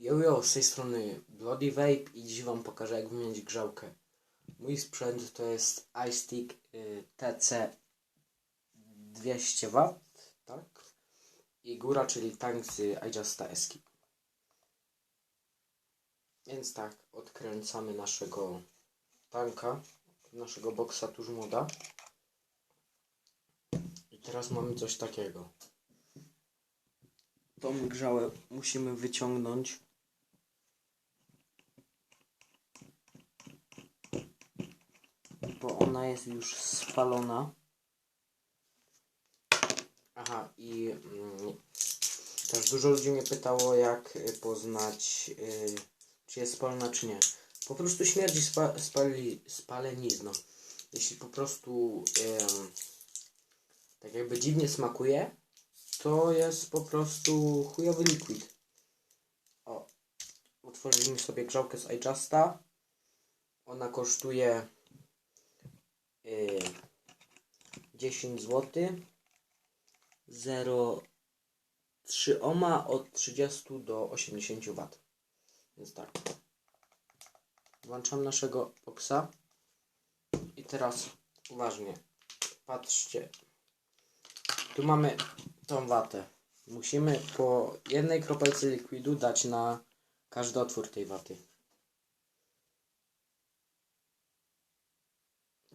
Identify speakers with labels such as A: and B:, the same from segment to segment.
A: Jojo, z tej strony Bloody Vape i dziś Wam pokażę jak wymienić grzałkę. Mój sprzęt to jest iStick TC 200W, tak? I góra, czyli tank z iJusta Eski. Więc tak, odkręcamy naszego tanka, naszego boksa tuż moda. I teraz mamy coś takiego. Tą grzałę musimy wyciągnąć. Bo ona jest już spalona. Aha, i mm, też dużo ludzi mnie pytało, jak y, poznać, y, czy jest spalona, czy nie. Po prostu śmierdzi spa, spali, spalenizną. Jeśli po prostu ym, tak jakby dziwnie smakuje, to jest po prostu chujowy liquid. O, otworzyliśmy sobie grzałkę z iJusta. Ona kosztuje y, 10 zł. 0,3 ohma od 30 do 80 W. Więc tak. Włączam naszego boksa. I teraz uważnie. Patrzcie. Tu mamy tą watę. Musimy po jednej kropelce likwidu dać na każdy otwór tej waty.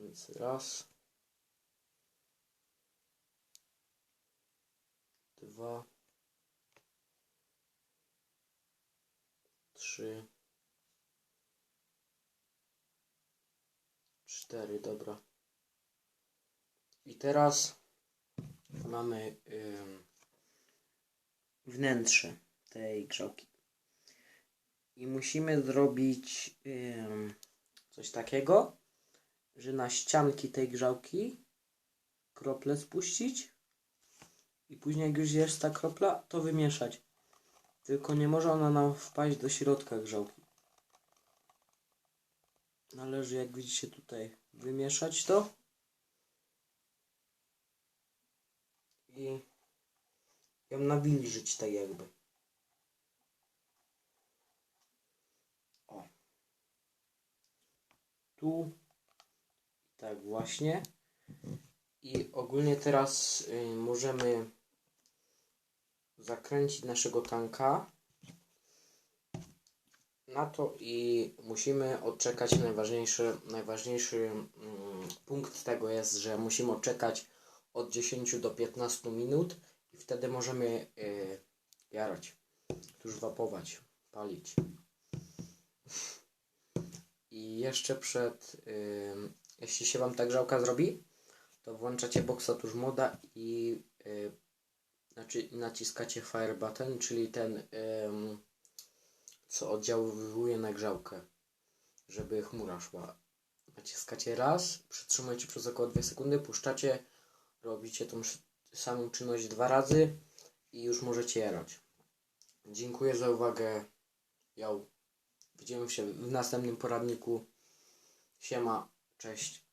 A: Więc raz. Dwa. Trzy. Cztery, dobra. I teraz mamy ym, wnętrze tej grzałki. I musimy zrobić ym, coś takiego, że na ścianki tej grzałki krople spuścić i później jak już jest ta kropla, to wymieszać. Tylko nie może ona nam wpaść do środka grzałki. Należy, jak widzicie tutaj, wymieszać to. I ją nawilżyć tak jakby. O. Tu. Tak właśnie. I ogólnie teraz y, możemy zakręcić naszego tanka na to i musimy odczekać najważniejszy, najważniejszy mm, punkt tego jest, że musimy odczekać od 10 do 15 minut i wtedy możemy y, jarać, tuż wapować, palić. I jeszcze przed, y, jeśli się Wam ta grzałka zrobi, to włączacie boxa tuż moda i y, znaczy, i naciskacie fire button, czyli ten ym, co oddziaływuje na grzałkę, żeby chmura szła. Naciskacie raz, przytrzymujecie przez około 2 sekundy, puszczacie, robicie tą samą czynność dwa razy i już możecie jarać. Dziękuję za uwagę. Yo. Widzimy się w następnym poradniku. Siema, cześć.